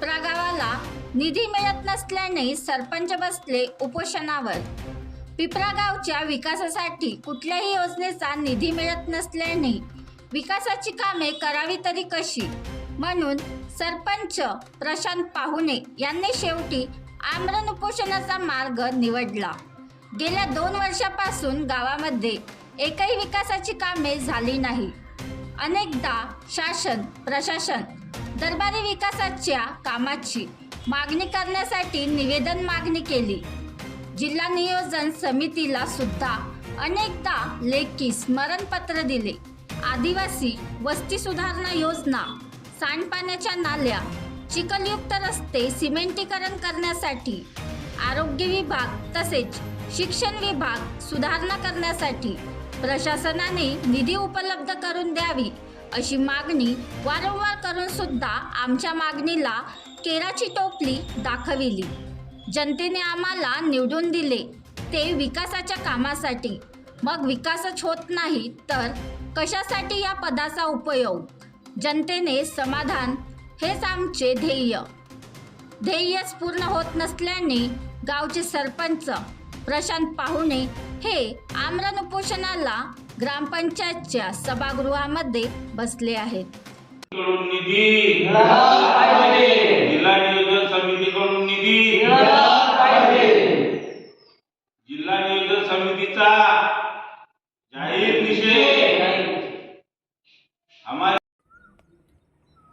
पिपरा गावाला निधी मिळत नसल्याने सरपंच बसले उपोषणावर. पिपरा गावच्या विकासासाठी कुठल्याही योजनेचा निधी मिळत नसल्याने विकासाची कामे करावी तरी कशी? म्हणून सरपंच प्रशांत पाहुणे यांनी शेवटी आमरण उपोषणाचा मार्ग निवडला. गेल्या दोन वर्षापासून गावामध्ये एकही विकासाची कामे झाली नाही. अनेकदा शासन प्रशासन दरबारी विकासाच्या कामाची मागणी करण्यासाठी निवेदन मागणी केली. जिल्हा नियोजन समितीला सुद्धा अनेकदा लेखी स्मरणपत्र दिले. आदिवासी वस्ती सुधारणा योजना सांडपाण्याच्या नाल्या चिखलयुक्त रस्ते सिमेंटीकरण करण्यासाठी आरोग्य विभाग तसेच शिक्षण विभाग सुधारणा करण्यासाठी प्रशासनाने निधी उपलब्ध करून द्यावी अशी मागणी वारंवार करून सुद्धा आमच्या मागणीला केराची टोपली दाखविली. जनतेने आम्हाला निवडून दिले ते विकासाच्या कामासाठी. मग विकासच होत नाही तर कशासाठी या पदाचा उपयोग? जनतेने समाधान हेच आमचे ध्येय. ध्येयच पूर्ण होत नसल्याने गावचे सरपंच प्रशांत पाहुणे हे आमरण उपोषणाला ग्रामपंचायतच्या सभागृहामध्ये बसले आहेत. कडून निधी. जिल्हा नियोजन समितीकडून निधी. जिल्हा नियोजन समितीचा जाहीर निषेध.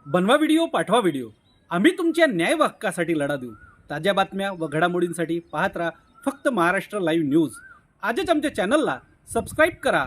बनवा व्हिडिओ पाठवा व्हिडिओ. आम्ही तुमच्या न्याय हक्कासाठी लढा देऊ. ताज्या बातम्या व घडामोडींसाठी पाहत राहा फक्त महाराष्ट्र लाईव्ह न्यूज. आजच आमच्या चॅनलला सबस्क्राईब करा.